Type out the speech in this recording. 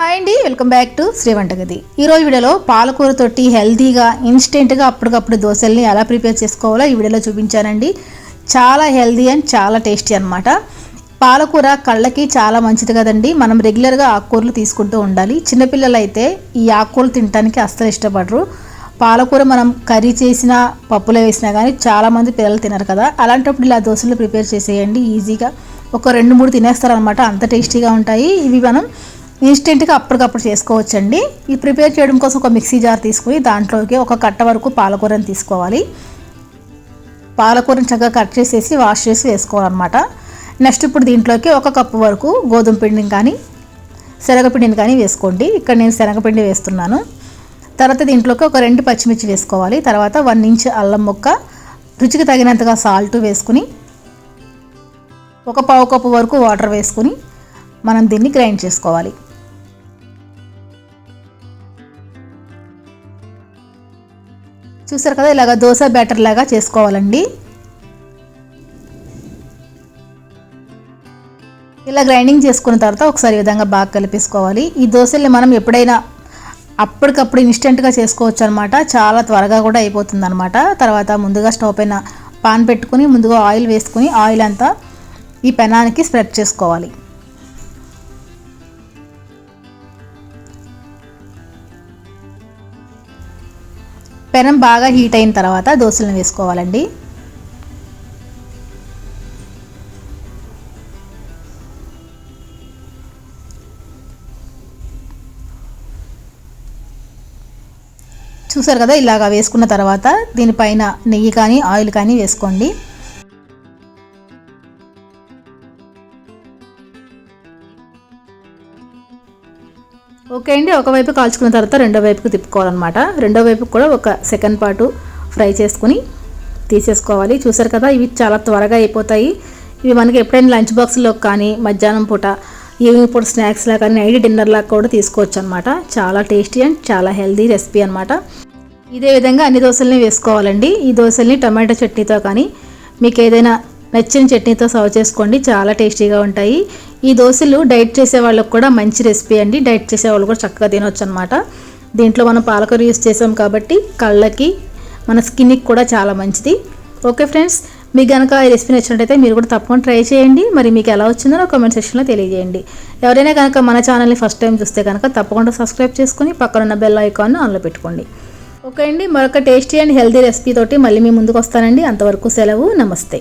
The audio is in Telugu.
హాయ్ అండి వెల్కమ్ బ్యాక్ టు శ్రీ వంటగది. ఈ వీడియోలో పాలకూర తోటి హెల్తీగా ఇన్స్టెంట్గా అప్పటికప్పుడు దోశల్ని ఎలా ప్రిపేర్ చేసుకోవాలో ఈ వీడియోలో చూపించానండి. చాలా హెల్తీ అండ్ చాలా టేస్టీ అనమాట పాలకూర కళ్ళకి చాలా మంచిది కదండి. మనం రెగ్యులర్గా ఆకుకూరలు తీసుకుంటూ ఉండాలి. చిన్నపిల్లలు అయితే ఈ ఆకుకూరలు తినడానికి అస్సలు ఇష్టపడరు. పాలకూర మనం కర్రీ చేసినా పప్పులో వేసినా కానీ చాలామంది పిల్లలు తినరు కదా. అలాంటప్పుడు ఇలా దోశలు ప్రిపేర్ చేసేయండి ఈజీగా. ఒక రెండు మూడు తినేస్తారనమాట అంత టేస్టీగా ఉంటాయి. ఇవి మనం ఇన్స్టెంట్గా అప్పటికప్పుడు చేసుకోవచ్చండి. ఈ ప్రిపేర్ చేయడం కోసం ఒక మిక్సీ జార్ తీసుకుని దాంట్లోకి ఒక కట్ట వరకు పాలకూరని తీసుకోవాలి. పాలకూరని చక్కగా కట్ చేసేసి వాష్ చేసి వేసుకోవాలన్నమాట. నెక్స్ట్ ఇప్పుడు దీంట్లోకి ఒక కప్పు వరకు గోధుమ పిండిని కానీ శనగపిండిని కానీ వేసుకోండి. ఇక్కడ నేను శనగపిండి వేస్తున్నాను. తర్వాత దీంట్లోకి ఒక రెండు పచ్చిమిర్చి వేసుకోవాలి. తర్వాత వన్ ఇంచ్ అల్లం ముక్క రుచికి తగినంతగా సాల్ట్ వేసుకుని ఒక పావు కప్పు వరకు వాటర్ వేసుకుని మనం దీన్ని గ్రైండ్ చేసుకోవాలి. చూసారు కదా ఇలాగ దోశ బ్యాటర్ లాగా చేసుకోవాలండి. ఇలా గ్రైండింగ్ చేసుకున్న తర్వాత ఒకసారి ఈ విధంగా బాగా కలిపేసుకోవాలి. ఈ దోశల్ని మనం ఎప్పుడైనా అప్పటికప్పుడు ఇన్స్టెంట్గా చేసుకోవచ్చు అనమాట చాలా త్వరగా కూడా అయిపోతుంది అనమాట తర్వాత ముందుగా స్టవ్ పైన పాన్ పెట్టుకుని ముందుగా ఆయిల్ వేసుకుని ఆయిల్ అంతా ఈ పెనానికి స్ప్రెడ్ చేసుకోవాలి. పెనం బాగా హీట్ అయిన తర్వాత దోశలను వేసుకోవాలండి. చూసారు కదా ఇలాగా వేసుకున్న తర్వాత దీనిపైన నెయ్యి కానీ ఆయిల్ కానీ వేసుకోండి. ఓకే అండి ఒకవైపు కాల్చుకున్న తర్వాత రెండో వైపుకు తిప్పుకోవాలన్నమాట. రెండో వైపు కూడా ఒక సెకండ్ పాటు ఫ్రై చేసుకుని తీసేసుకోవాలి. చూసారు కదా ఇవి చాలా త్వరగా అయిపోతాయి. ఇవి మనకి ఎప్పుడైనా లంచ్ బాక్స్లో కానీ మధ్యాహ్నం పూట ఈవినింగ్ పూట స్నాక్స్లా కానీ నైట్ డిన్నర్లా కూడా తీసుకోవచ్చు అనమాట చాలా టేస్టీ అండ్ చాలా హెల్దీ రెసిపీ అనమాట ఇదే విధంగా అన్ని దోశల్ని వేసుకోవాలండి. ఈ దోశల్ని టమాటో చట్నీతో కానీ మీకు ఏదైనా నచ్చిన చట్నీతో సర్వ్ చేసుకోండి. చాలా టేస్టీగా ఉంటాయి. ఈ దోశలు డైట్ చేసే వాళ్ళకి కూడా మంచి రెసిపీ అండి. డైట్ చేసే వాళ్ళు కూడా చక్కగా తినొచ్చు అనమాట దీంట్లో మనం పాలకూర యూస్ చేసాం కాబట్టి కళ్ళకి మన స్కిన్కి కూడా చాలా మంచిది. ఓకే ఫ్రెండ్స్ మీకు కనుక ఈ రెసిపీ నచ్చినట్టయితే మీరు కూడా తప్పకుండా ట్రై చేయండి. మరి మీకు ఎలా వచ్చిందో నా కామెంట్ సెక్షన్లో తెలియజేయండి. ఎవరైనా కనుక మన ఛానల్ని ఫస్ట్ టైం చూస్తే కనుక తప్పకుండా సబ్స్క్రైబ్ చేసుకుని పక్కన ఉన్న బెల్ ఐకాన్ ఆన్లో పెట్టుకోండి. ఓకే అండి మరొక టేస్టీ అండ్ హెల్తీ రెసిపీ తోటి మళ్ళీ మీ ముందుకు వస్తానండి. అంతవరకు సెలవు నమస్తే.